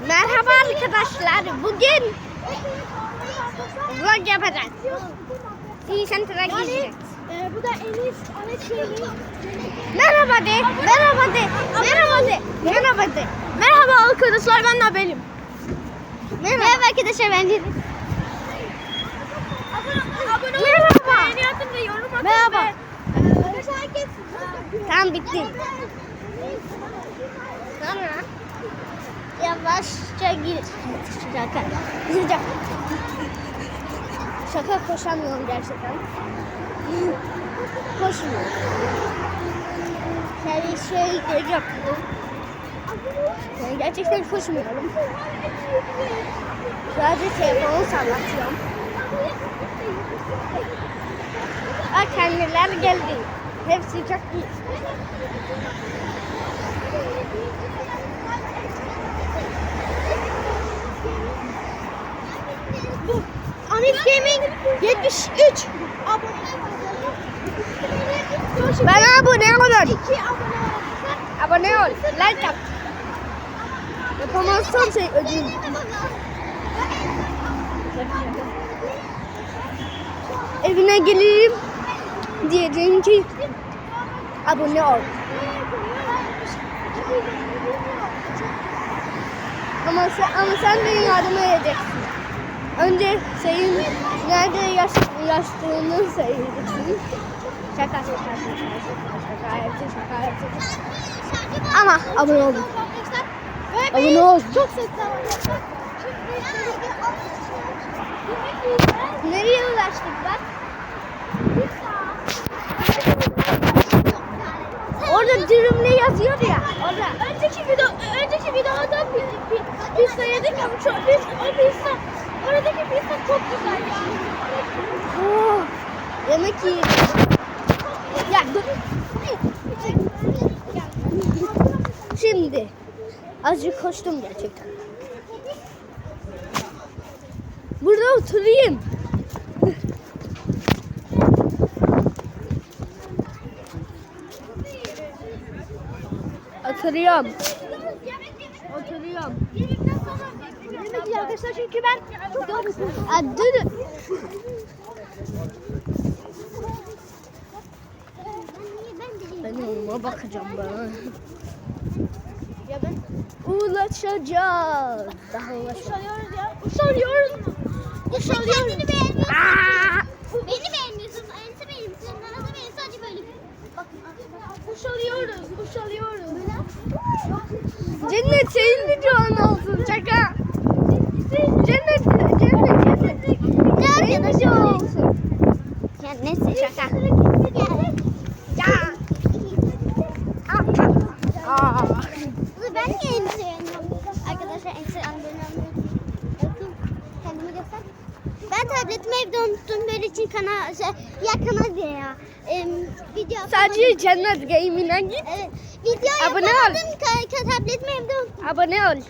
Merhaba arkadaşlar. Bugün vlog yapacağız. İyi sen tıra gideceğiz. Ee, bu da Enis Şehri. Merhaba de. Merhaba de. Merhaba de. Merhaba de. Merhaba arkadaşlar ben Nabelim. Merhaba arkadaşlar ben de. Abone olun. Merhaba. Beğeni atın ve yorum atın. Merhaba. Tamam bitti. Sonra yavaşça gir. Şaka. Şaka. Şaka koşamıyorum gerçekten. Koşmuyorum. Her şey yapıyorum. Yani gerçekten koşmuyorum. Sadece telefonu sallatıyorum. Bak kendiler geldi. Hepsi çok iyi. 73 Ben abone olun. 2 abone olun. Abone ol. Like at. Yapamazsam şey ödeyim. Evine gelirim. Diyeceğim ki abone ol. Ama sen, ama sen de yardım edeceksin. Önce senin nerede yaş, yaştığını söyleyeceksin. Şaka şaka şaka hepsi şaka hepsi. Ama abone olun. Abone ol. Çok var. Nereye ulaştık bak? Orada dürümle yazıyor ya. Orada. Önceki video, önceki videoda bir, bir pizza yedik ama çok biz o pizza, oradaki pizza çok güzel ya. Oh, yemek yiyelim. Ya dur. Şimdi azıcık koştum gerçekten. Burada oturayım. Oturuyorum. Oturuyorum. Yemek yiyor arkadaşlar çünkü ben çok yorgunum. Dur. Ben ona bakacağım ben. Ya ben Ulaşacağız. Daha ulaşacağız. uşalıyoruz ya. Uşalıyoruz. Uşalıyoruz. Kendini beğenmiyorsun. Beni beğenmiyorsun. Ense beğenmiyorsun. Bana da beğen. Sadece böyle. Bakın. Uşalıyoruz. Cennet senin videon olsun şaka. Cennet, cennet, cennet. Ne video olsun? Ya neyse şaka. Ya. Aa. Aa. Ben niye ense beğenmiyorum? Arkadaşlar ense beğenmiyorum. Bakayım. Kendimi göster. Ben tabletimi evde unuttum. Böyle için kanal, şey, ya kanal diye ya. Em, Sadece cennet game'ine git. Evet. Video Abone ol. tabletimi evde unuttum. Abone ol.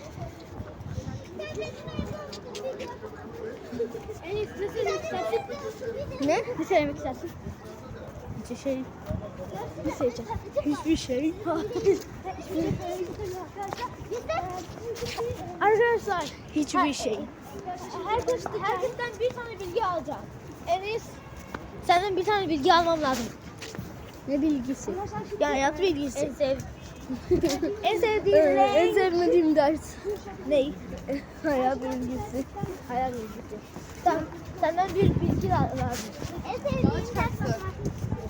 Ne? Ne? Ne söylemek istersin? Hiçbir şey. Ne söyleyeceğim? Hiçbir şey. Arkadaşlar Hiçbir şey. herkes, herkesten bir tane bilgi alacağım. Enes senden bir tane bilgi almam lazım. Ne bilgisi? Ya hayat bilgisi. En sev en sevdiğin Ee, en renk. sevmediğim ders. Ne? Hayat bilgisi. Hayal bilgisi. Tamam. Senden bir bilgi la- lazım. En sevdiğin ders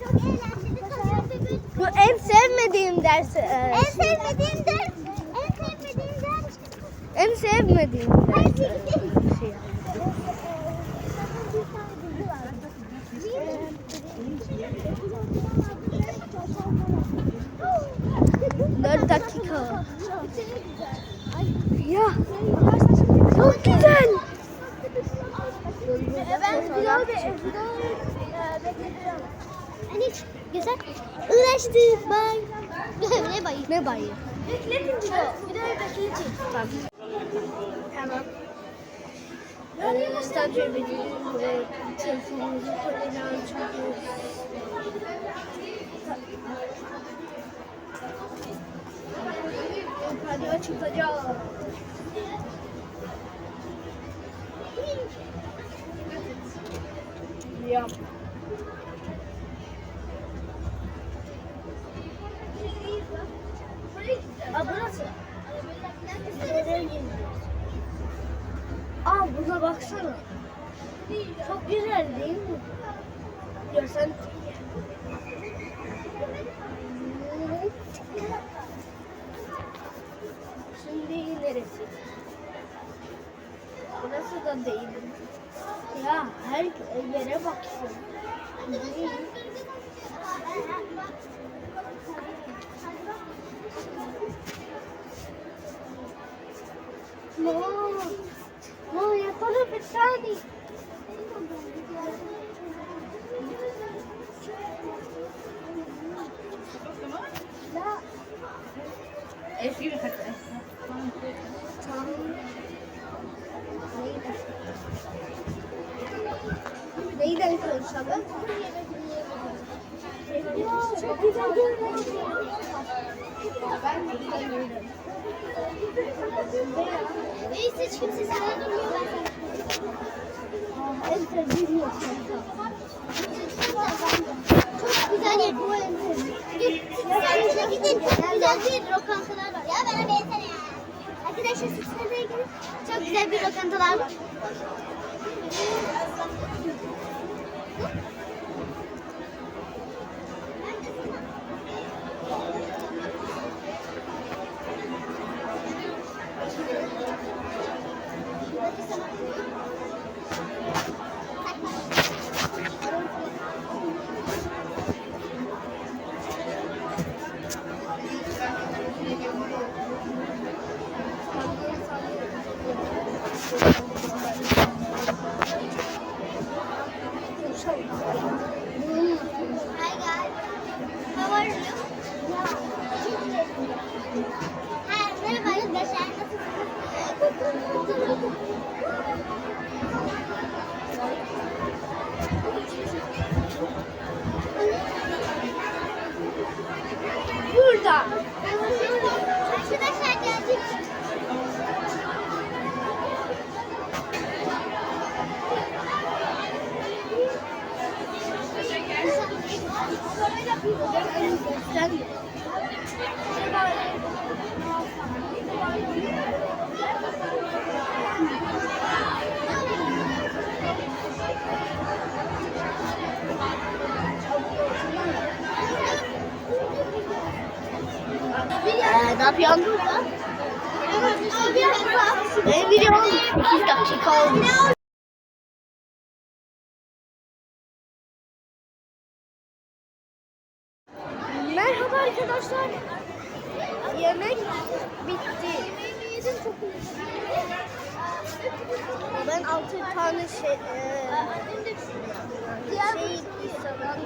Çok eğlenceli. Bu en sevmediğim ders. e, En sevmediğim ders. En sevmediğim ders. En sevmediğim ders. e, Şey. Dört dakika. Ya çok güzel. Ben video be Hani güzel. Uğraştık bay. Ne bayı? Ne bayı? Bekletin video. Videoyu bekletin. Tamam. Tamam. Ee, Statü benim ve telefonumuzu koyacağım çünkü Hadi açılacağım. Eski bir takı. Neyden konuşalım? Çok güzel görünüyor. Ben de güzel. Neyse hiç kimse sana durmuyor ben. Çok güzel yer. Sen gidin. Güzel bir lokantalar var. Ya bana benzene ya. Arkadaşlar? Çok güzel bir lokantalar var. Hi guys. How are you? Hi, merhaba arkadaşlar. Burada. Arkadaşlar geldik. Sen Ee, ne yapıyorsun? Benim videom 8 dakika olmuş. Merhaba arkadaşlar. Yemek bitti. Ben altı tane şey, e, şey istedim.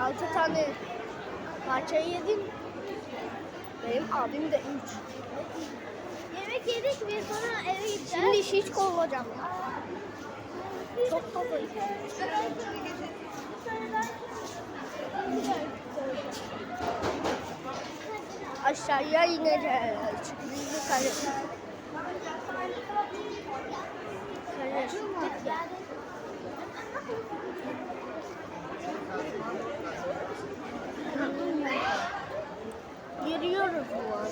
Altı tane parça yedim. Benim abim de üç. Yemek yedik ve sonra eve gideceğiz. Şimdi şiş kovacağım. Çok tatlıyım. Aşağıya ineceğiz. Bizi karıştık. Karıştık ya. Yürüyoruz bu an.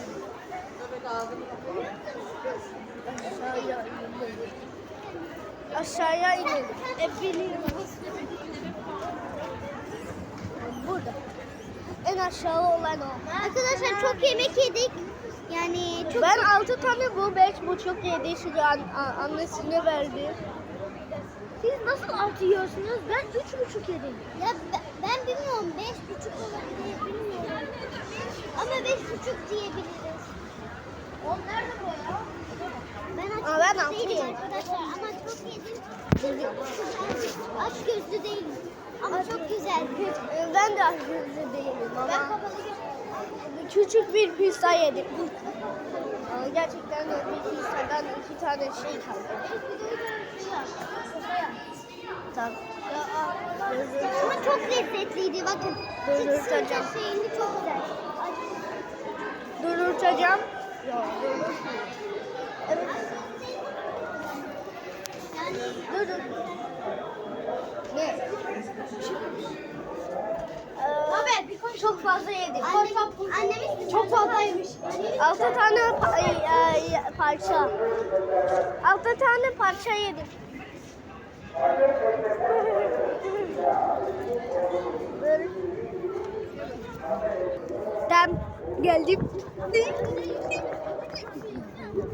Aşağıya inelim. Aşağıya inelim. Hep biliyoruz. Burada. En aşağı olan o. Arkadaşlar çok yemek yedik. Yani çok Ben altı tane bu beş buçuk yedi şimdi an, a- annesine verdi. Siz nasıl altı yiyorsunuz? Ben üç buçuk yedim. Ya ben, ben bilmiyorum. Beş buçuk olabilir. Bilmiyorum. Ama beş buçuk diyebiliriz. O nerede bu ya? Ben aç Aa, ben gözlü altı değilim arkadaşlar ama çok yedim. Aç gözlü değilim. Ama çok güzel. Ee, Ben de hızlı değilim Ben ama kapalı göstereyim. küçük bir pizza yedik. Gerçekten de bir pizzadan iki tane şey kaldı. Tamam. Ama çok lezzetliydi bakın. Durdurtacağım. Sırf şeyini çok güzel. Dururtacağım. Yok dururtmayayım. Evet. Ne? Ee, çok fazla yedik. annem, annemiz Çok fazlaymış. Altı tane pa- ay, ay, parça. Altı tane parça. Böyle. Tam geldim. Ay.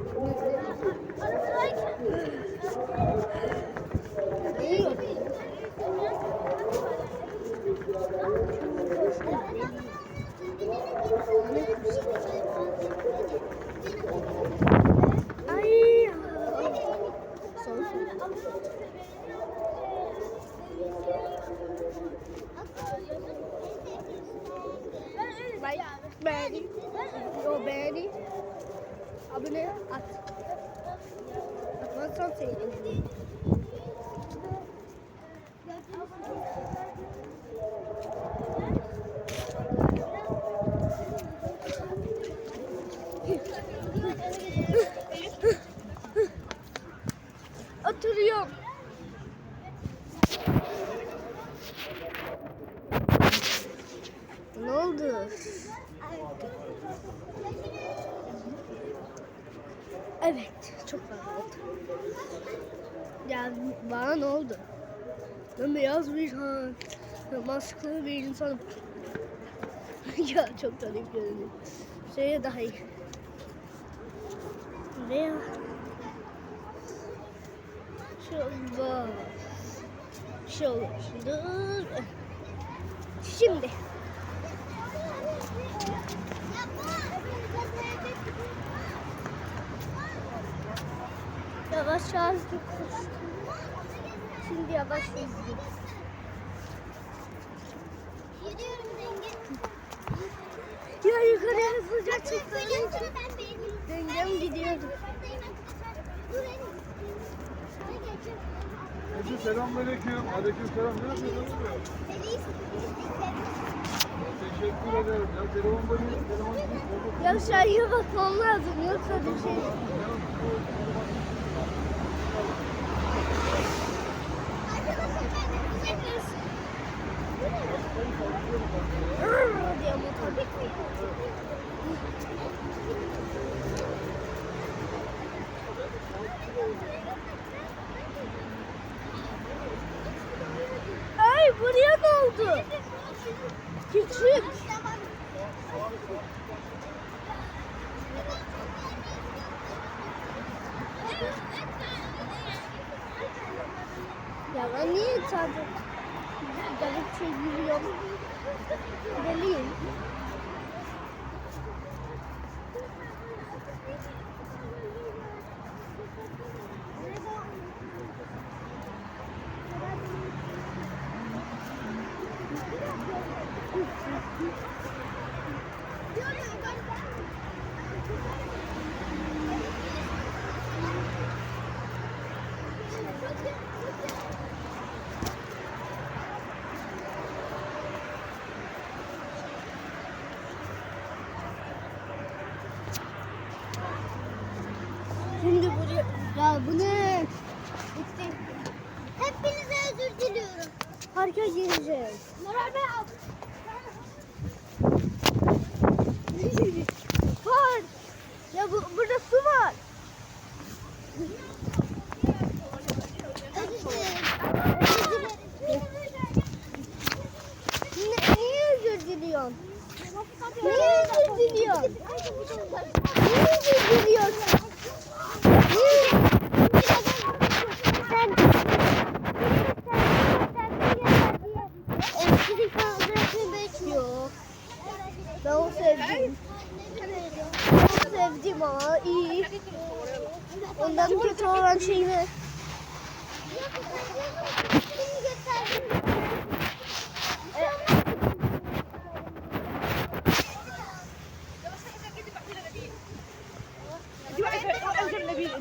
Son Like, beğeni. Yo beğeni. Abone at. ചെയ്യും Ya bana ne oldu? Ben beyaz bir ha, maskeli bir insanım. ya çok garip görünüyor. Şeye daha iyi. Veya şurada şey olur. Dur. Şimdi. Yavaş yavaş koştum. Şimdi yavaş zengin. Ya yukarıya ben beğendim. Dengem gidiyordu. Hacı selamünaleyküm. Aleykümselam. Ne yapıyorsunuz? Teşekkür ederim. Ya telefon böyle telefon değil. Ya aşağıya bakmam lazım yoksa düşerim. Rrrr diye motor. Ay buraya ne oldu? Küçük. Ya ben niye sadece garip şey yürüyorum? Deliyim. Şimdi buraya... Ya bu ne? Bitti. Hepinize özür diliyorum. Parka gireceğiz. Moral Bey al. Park. Ya bu, burada su var. Niye özür diliyorsun? Niye özür diliyorsun?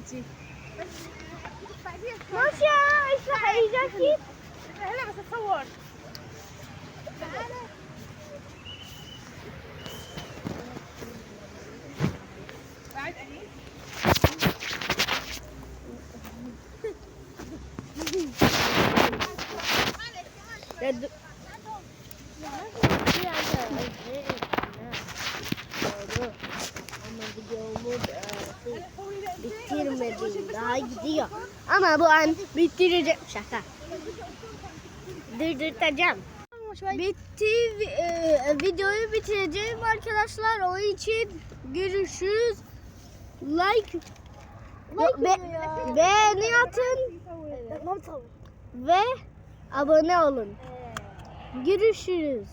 এসেছি Moshe, ich weiß, ich weiß nicht. Bitirmedim. Daha gidiyor. Ama bu an bitirecek. Şaka. Durdurtacağım. Bitti. e, videoyu bitireceğim arkadaşlar. O için görüşürüz. Like Be- beğeni atın ve abone olun. Görüşürüz.